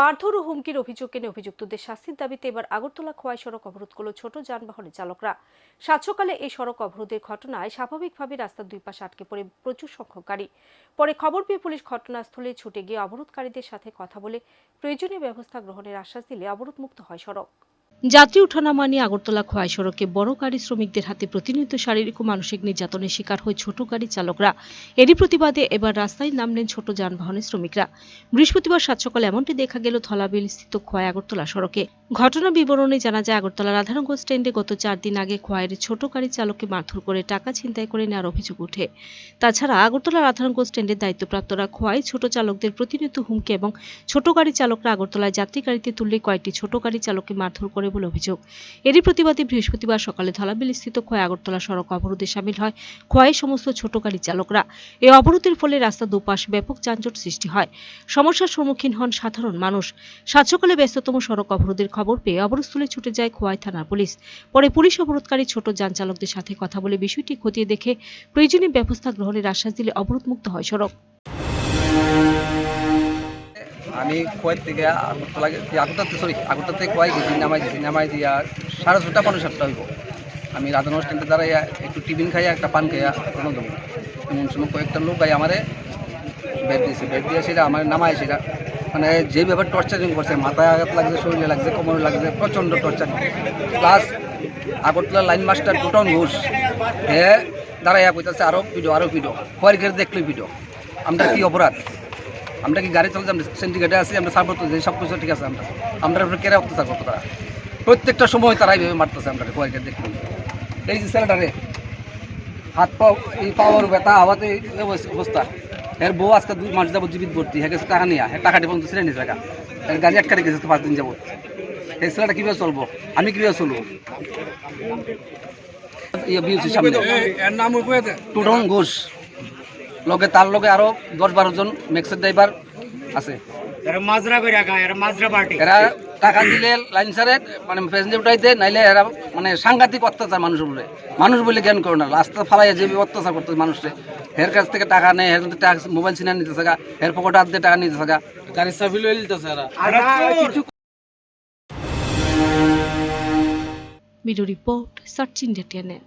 মারধর ও হুমকির অভিযোগ এনে অভিযুক্তদের শাস্তির দাবিতে এবার আগরতলা খোয়াই সড়ক অবরোধ করল ছোট যানবাহনের চালকরা। সাতসকালে এই সড়ক অবরোধের ঘটনায় স্বাভাবিকভাবে রাস্তার দুই পাশে আটকে পড়ে প্রচুর সংখ্যক গাড়ি। পরে খবর পেয়ে পুলিশ ঘটনাস্থলে ছুটে গিয়ে অবরোধকারীদের সাথে কথা বলে প্রয়োজনীয় ব্যবস্থা গ্রহণের আশ্বাস দিলে অবরোধমুক্ত হয় সড়ক। যাত্রী ওঠানামা নিয়ে আগরতলা খোয়াই সড়কে বড় গাড়ি শ্রমিকদের হাতে প্রতিনিয়ত শারীরিক ও মানসিক নির্যাতনের শিকার হয় ছোট গাড়ি চালকরা। এরই প্রতিবাদে এবার রাস্তায় নামলেন ছোট যানবাহনের শ্রমিকরা। বৃহস্পতিবার সাত সকালে এমনটি দেখা গেল ধলাবিল স্থিত খোয়াই আগরতলা সড়কে। ঘটনা বিবরণে জানা যায় আগরতলা রাধানগর স্ট্যান্ডে গত চার দিন আগে খোয়াইয়ের ছোট গাড়ি চালককে মারধর করে টাকা ছিনতাই করে নেওয়ার অভিযোগ ওঠে। তাছাড়া আগরতলা রাধানগর স্ট্যান্ডের দায়িত্বপ্রাপ্তরা খোয়াই ছোট চালকদের প্রতিনিয়ত হুমকি এবং ছোট গাড়ি চালকরা আগরতলায় যাত্রী গাড়িতে তুললে কয়েকটি ছোট গাড়ি চালককে মারধর করে বলে অভিযোগ। এরই প্রতিবাদে বৃহস্পতিবার সকালে ধলাবিল স্থিত খোয়াই আগরতলা সড়ক অবরোধে সামিল হয় খোয়াই সমস্ত ছোট গাড়ি চালকরা। এই অবরোধের ফলে রাস্তা দুপাশ ব্যাপক যানজট সৃষ্টি হয়। সমস্যার সম্মুখীন হন সাধারণ মানুষ। সাত সকালে ব্যস্ততম সড়ক অবরোধের খবর পেয়ে অবরস্থলে ছুটে যায় খোয়াই থানার পুলিশ। পরে পুলিশ অবরোধকারী ছোট যান চালকদের সাথে কথা বলে বিষয়টি খতিয়ে দেখে প্রয়োজনীয় ব্যবস্থা গ্রহণের আশ্বাস দিলে অবরোধমুক্ত হয় সড়ক। আমি কোয়াইট থেকে আগরতলা সরি আগরতলা থেকে কোয়াই গেছি নামাই গেছি নামাই দিয়া সাড়ে ছটা পনেরো সাতটা হইব। আমি রাধানগর স্ট্যান্ডে দাঁড়াইয়া একটু টিফিন খাইয়া, একটা পান খাইয়া দেবো। এমন সময় কয়েকটা লোক গাই আমারে বেড দিয়েছে বেড দিয়ে সেটা আমার নামায় সেটা। মানে যেভাবে টর্চারিং করছে, মাথায় আঘাত লাগছে, শরীরে লাগছে, কোমরে লাগছে, প্রচণ্ড torturing plus Agartala line master Tuton Ghosh হে দাঁড়াইয়া কইতাছে আরও ভিডিও আরও ভিডিও কয়েক গেলে দেখলোই ভিডিও আমরা কি অপরাধ? আমরা কি গাড়ি চালাচ্ছি আমরা সিন্ডিকেটে আছি, আমরা সাপোর্ট করছি সব কিছু ঠিক আছে আমরা। আমরা কেড়ে অত্যাচার করতো তারা প্রত্যেকটা সময় তারা এইভাবে মারতেছে আমরা কয়েক দেখতে এই যে ছেলেটারে হাত পাও এই পাওয়ার ব্যথা, হাওয়াতে অবস্থা। এর বউ আজকে দুই মাস যাব জীবিত ভর্তি। হ্যাঁ গেছে টাকা নিয়ে। টাকা পর্যন্ত ছেড়ে নিয়েছে টাকা এর গাড়ি আটকা রেখেছে তো পাঁচ দিন যাব এই ছেলেটা কীভাবে চলবো? আমি কীভাবে চলবো? ইয়ে টুটন ঘোষ। লগে তার লগে আরও দশ বারো জন মেক্সের ড্রাইভার আছে। এরা মাজরা করে রাখা এরা মাজরা পার্টি এরা টাকা দিলে লাইন সারে মানে প্যাসেঞ্জার উঠাইতে নাইলে এরা মানে সাংঘাতিক অত্যাচার মানুষের উপরে। মানুষ বলে জ্ঞান করে না রাস্তা ফালাইয়া যে অত্যাচার করতে মানুষে। এর কাছ থেকে টাকা নেয় এর টাকা মোবাইল সিনা নিতে থাকা এর পকেট হাত দিয়ে টাকা নিতে থাকা গাড়ি চাবি লই লিতেছে এরা। Video report search India TNN